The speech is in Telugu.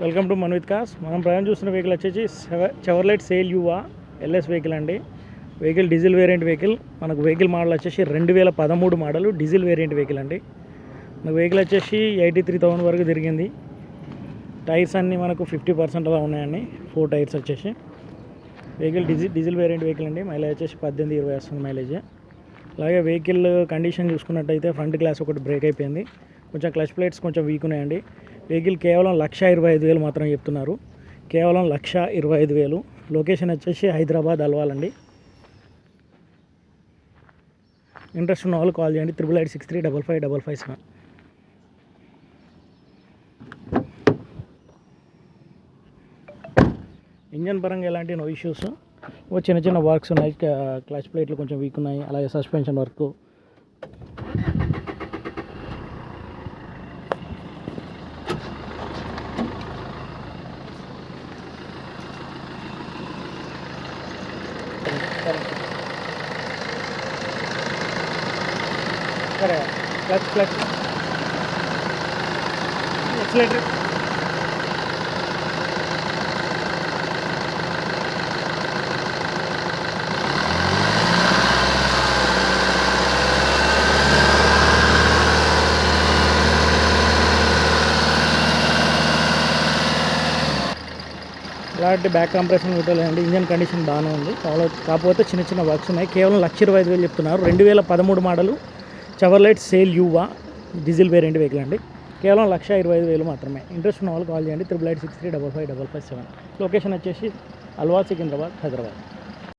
Welcome to Manvith cos. మనం ప్రయాణం చూస్తున్న వెహికల్ వచ్చేసి Chevrolet Sail UVA LS vehicle అండి. వెహికల్ డీజిల్ వేరియంట్ వెహికల్ మనకు వెహికల్ మోడల్ వచ్చేసి రెండు వేల పదమూడు మోడల్ డీజిల్ వేరియంట్ వెహికల్ అండి. మనకు వెహికల్ వచ్చేసి ఎయిటీ త్రీ థౌసండ్ వరకు తిరిగింది. టైర్స్ అన్నీ మనకు ఫిఫ్టీ పర్సెంట్ అలా ఉన్నాయండి. ఫోర్ టైర్స్ వచ్చేసి. Vehicle diesel diesel variant vehicle అండి. మైలేజ్ వచ్చేసి పద్దెనిమిది ఇరవై వస్తుంది మైలేజ్ అలాగే వెహికల్ కండిషన్ చూసుకున్నట్టయితే ఫ్రంట్ గ్లాస్ ఒకటి బ్రేక్ అయిపోయింది. కొంచెం క్లచ్ ప్లేట్స్ కొంచెం వీక్ ఉన్నాయండి. వెహికల్ కేవలం లక్ష ఇరవై ఐదు వేలు మాత్రం చెప్తున్నారు. కేవలం లక్ష ఇరవై ఐదు వేలు. లొకేషన్ వచ్చేసి హైదరాబాద్ అల్వాలండి ఇంట్రెస్ట్ ఉన్న వాళ్ళు కాల్ చేయండి. Triple eight six three double five double five seven engine పరంగా ఎలాంటి నో ఇష్యూస్? చిన్న చిన్న వర్క్స్ ఉన్నాయి. క్లచ్ ప్లేట్లు కొంచెం వీక్ ఉన్నాయి. అలాగే సస్పెన్షన్ వర్క్ సరే క్లచ్ క్లచ్ ఎక్సలేటర్ ఇలాంటి బ్యాక్ కంప్రెషన్ లేదండి. ఇంజన్ కండిషన్ బాగానే ఉంది. కావాలి- కాకపోతే చిన్న చిన్న వర్క్స్ ఉన్నాయి. కేవలం లక్ష ఇరవై ఐదు వేలు చెప్తున్నారు. రెండు వేల పదమూడు model Chevrolet Sail UVA diesel variant vehicle అండి. కేవలం లక్ష ఇరవై ఐదు వేలు మాత్రమే. ఇంట్రెస్ట్ ఉన్న వాళ్ళు కాల్ చేయండి. Triple eight six three double five double five seven location వచ్చేసి అల్వా సికింద్రాబాద్ హైదరాబాద్.